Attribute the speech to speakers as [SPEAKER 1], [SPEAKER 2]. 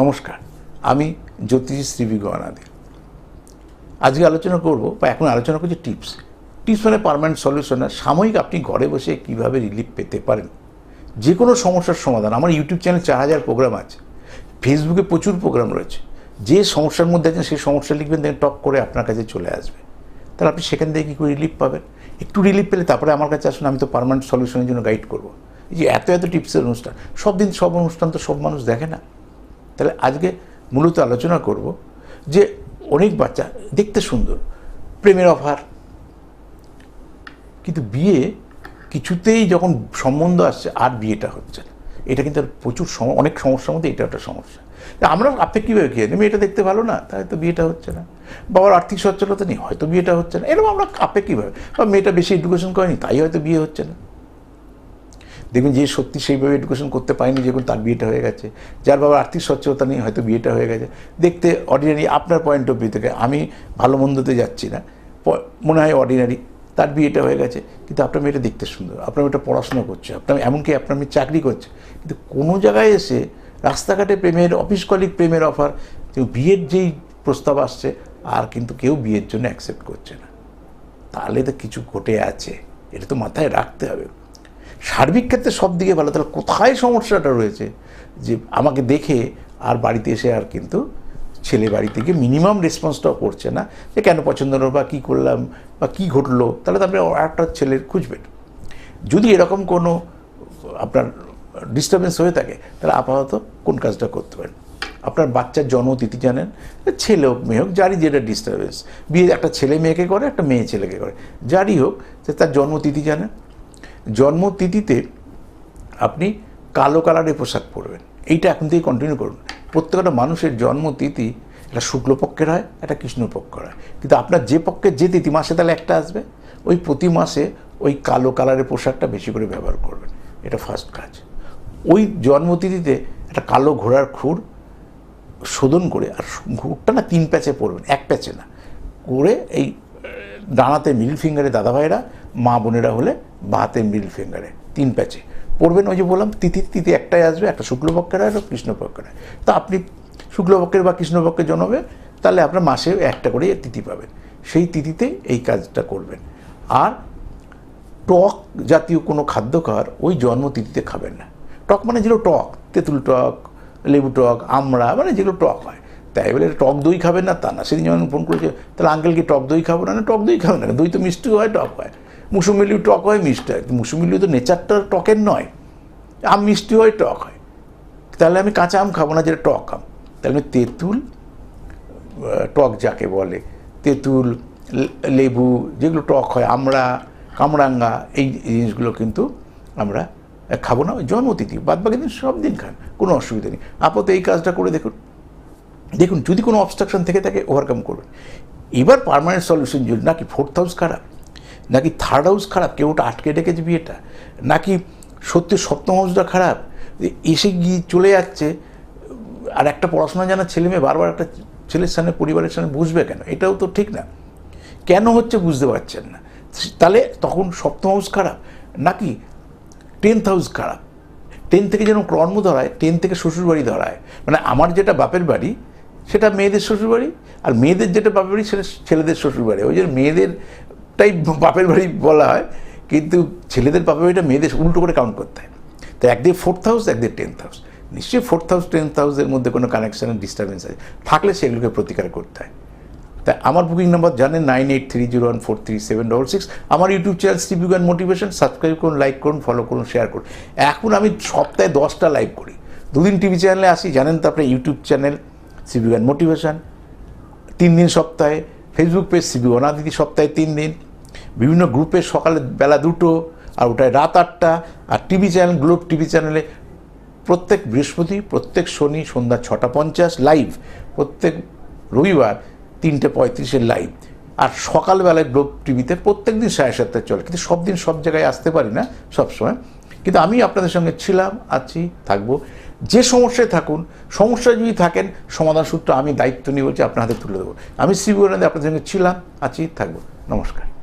[SPEAKER 1] নমস্কার, আমি জ্যোতিষী শ্রীবি গণাদে আজকে আলোচনা করব, বা এখন আলোচনা করছি টিপস। টিপস মানে পারমানেন্ট সলিউশন না সাময়িক আপনি ঘরে বসে কীভাবে রিলিফ পেতে পারেন। যে কোনো সমস্যার সমাধান, আমার ইউটিউব চ্যানেল চার হাজার প্রোগ্রাম আছে ফেসবুকে প্রচুর প্রোগ্রাম রয়েছে। যে সমস্যার মধ্যে আছেন, সেই সমস্যা লিখবেন দেখেন টপ করে আপনার কাছে চলে আসবে। তাহলে আপনি সেখান থেকে কী করে রিলিফ পাবেন? একটু রিলিফ পেলে তারপরে আমার কাছে আসুন, আমি তো পারমানেন্ট সলিউশনের জন্য গাইড করব। এই যে এত এত টিপসের অনুষ্ঠান সব দিন সব অনুষ্ঠান তো সব মানুষ দেখে না। তাহলে আজকে মূলত আলোচনা করব যে অনেক বাচ্চা দেখতে সুন্দর, প্রেমের অফার। কিন্তু বিয়ে কিছুতেই যখন সম্বন্ধ আসছে, আর বিয়েটা হচ্ছে না। এটা কিন্তু প্রচুর অনেক সমস্যার মধ্যে এটা একটা সমস্যা। আমরা আপনি কীভাবে কী জানি মেয়েটা দেখতে ভালো না? তাই তো বিয়েটা হচ্ছে না। বাবার আর্থিক সচ্ছলতা নেই, হয়তো বিয়েটা হচ্ছে না। এরকম আমরা আপে কীভাবে? বা মেয়েটা বেশি এডুকেশন করেনি, তাই হয়তো বিয়ে হচ্ছে না। দেখবেন যে সত্যি সেইভাবে এডুকেশন করতে পারেনি যেগুলো তার বিয়েটা হয়ে গেছে। যার বাবার আর্থিক সচ্ছলতা নেই, হয়তো বিয়েটা হয়ে গেছে। দেখতে অর্ডিনারি আপনার পয়েন্ট অফ ভিউ থেকে, আমি ভালো মন্দতে যাচ্ছি না। মনে হয় অর্ডিনারি তার বিয়েটা হয়ে গেছে, কিন্তু আপনার মেয়েটা দেখতে সুন্দর, আপনার মেয়েটা পড়াশোনা করছে, আপনার এমনকি আপনার মেয়ে চাকরি করছে। কিন্তু কোনো জায়গায় এসে রাস্তাঘাটে প্রেমের অফিস কলিক প্রেমের অফার বিয়ের যেই প্রস্তাব আসছে, আর কিন্তু কেউ বিয়ের জন্য অ্যাকসেপ্ট করছে না। তাহলে তো কিছু ঘটে আছে, এটা তো মাথায় রাখতে হবে। সার্বিক ক্ষেত্রে সব দিকে ভালো। তাহলে কোথায় সমস্যাটা রয়েছে? যে আমাকে দেখে আর বাড়িতে এসে আর কিন্তু ছেলে বাড়ি থেকে মিনিমাম রেসপন্সটাও করছে না। যে কেন পছন্দ হলো বা কী করলাম বা কী ঘটলো? তাহলে আপনি একটা ছেলের খুঁজবেন। যদি এরকম কোনো আপনার ডিস্টারবেন্স হয়ে থাকে, তাহলে আপাতত কোন কাজটা করতে পারেন? আপনার বাচ্চার জন্মতিথি জানেন? ছেলে হোক, মেয়ে হোক, যারই যেটা ডিস্টারবেন্স বিয়ে একটা ছেলে মেয়েকে করে, একটা মেয়ে ছেলেকে করে। যারই হোক যে তার জন্মতিথি জানেন? জন্মতিথিতে আপনি কালো কালারের পোশাক পরবেন। এইটা এখন থেকে কন্টিনিউ করুন। প্রত্যেকটা মানুষের জন্মতিথি একটা শুক্লপক্ষের হয় একটা কৃষ্ণপক্ষের হয়। কিন্তু আপনার যে পক্ষের যে তিথি মাসে তাহলে একটা আসবে। ওই প্রতি মাসে ওই কালো কালারের পোশাকটা বেশি করে ব্যবহার করবেন। এটা ফার্স্ট কাজ। ওই জন্মতিথিতে একটা কালো ঘোড়ার খুর শোধন করে, আর ঘুরটা না তিন প্যাচে পড়বেন এক প্যাচে না। করে এই ডানাতে মিডল ফিঙ্গারে দাদা ভাইরা মা বোনেরা হলে বাহাতে মিডল ফিঙ্গারে, তিন প্যাচে। পড়বেন ওই যে বললাম, তিথি তিথি একটাই আসবে, একটা শুক্লপক্ষের একটা কৃষ্ণপক্ষের হয় তা আপনি শুক্লপক্ষের বা কৃষ্ণপক্ষের জন্মবে তাহলে আপনার মাসে একটা করে তিথি পাবেন। সেই তিথিতে এই কাজটা করবেন। আর টক জাতীয় কোনো খাদ্য খাওয়ার ওই জন্মতিথিতে খাবেন না। টক মানে যেগুলো টক, তেঁতুল টক, লেবু টক, আমড়া মানে যেগুলো টক হয়। তাই বলে টক দই খাবেন না, তা না। সেদিন যেমন ফোন করেছে, তাহলে আঙ্কেলকে টক দই খাব না? টক দই খাবেন না, দই তো মিষ্টি হয়, টক হয়। মুসুমিলিও টক হয়, মিষ্টি হয়। মুসুমিলিও তো নেচারটা টকের নয়। আম মিষ্টি হয়, টক হয়। তাহলে আমি কাঁচা আম খাব না যেটা টক আম। তাহলে আমি তেঁতুল টক যাকে বলে, তেঁতুল লেবু, যেগুলো টক হয় আমরা কামরাঙ্গা, এই জিনিসগুলো কিন্তু আমরা খাব না। জন্মতিথি বাদ বাকি দিন সব দিন খান, কোনো অসুবিধা নেই। আপাতত এই কাজটা করে দেখুন। দেখুন, যদি কোনো অবস্ট্রাকশন থেকে থাকে ওভারকাম করবেন এবার পার্মানেন্ট সলিউশন যদি নাকি ফোর্থ হাউস খারাপ নাকি থার্ড হাউস খারাপ? কেউ ওটা আটকে রেখেছে বিয়েটা? নাকি সত্যি সপ্তম হাউসটা খারাপ? এসে গিয়ে চলে যাচ্ছে, আর একটা পড়াশোনা জানা ছেলে মেয়ে বারবার একটা ছেলের সামনে, পরিবারের সামনে বুঝবে কেন? এটাও তো ঠিক না। কেন হচ্ছে বুঝতে পারছেন না? তাহলে তখন সপ্তম হাউস খারাপ? নাকি টেন্থ হাউস খারাপ? টেন থেকে যেন কর্ম ধরায় টেন থেকে শ্বশুরবাড়ি ধরায়। মানে আমার যেটা বাপের বাড়ি, সেটা মেয়েদের শ্বশুরবাড়ি, আর মেয়েদের যেটা বাপের বাড়ি, সেটা ছেলেদের শ্বশুরবাড়ি। ওই যে মেয়েদেরটাই বাপের বাড়ি বলা হয়, কিন্তু ছেলেদের বাপের বাড়িটা মেয়েদের উল্টো করে কাউন্ট করতে হয়। তো একদিন ফোর্থ হাউস একদিন টেন্থ হাউস নিশ্চয়ই ফোর্থ হাউস টেন্থ হাউসের মধ্যে কোনো কানেকশনের ডিস্টারবেন্স আছে। থাকলে সেগুলোকে প্রতিকার করতে হয়। তাই আমার বুকিং নাম্বার জানেন nine eight three zero one four three seven double six আমার ইউটিউব চ্যানেল স্টিভিউ অ্যান্ড মোটিভেশন সাবস্ক্রাইব করুন লাইক করুন ফলো করুন শেয়ার করুন। এখন আমি সপ্তাহে দশটা লাইভ করি। দুদিন টিভি চ্যানেলে আসি, জানেন তো আপনার ইউটিউব চ্যানেল সিভিউ অ্যান্ড মোটিভেশন তিন দিন সপ্তাহে। ফেসবুক পেজ সিবি অনাদিতি সপ্তাহে তিন দিন। বিভিন্ন গ্রুপে সকালে বেলা দুটো আর ওটায় রাত আটটা আর টিভি চ্যানেল, গ্লোব টিভি চ্যানেলে প্রত্যেক বৃহস্পতি, প্রত্যেক শনি সন্ধ্যা ছটা পঞ্চাশ লাইভ প্রত্যেক রবিবার তিনটে পঁয়ত্রিশের লাইভ আর সকালবেলায় গ্লোব টিভিতে প্রত্যেক দিন সাড়ে সাতটায় চলে, কিন্তু সব দিন সব জায়গায় আসতে পারি না সবসময়। কিন্তু আমি আপনাদের সঙ্গে ছিলাম, আছি, থাকব। যে সমস্যায় থাকুন সমস্যা যদি থাকেন, সমাধান সূত্র আমি দায়িত্ব নিয়ে বলছি, আপনার হাতে তুলে দেবো। আমি শ্রীগুরুনাথে আপনাদের সঙ্গে ছিলাম, আছি, থাকব। নমস্কার।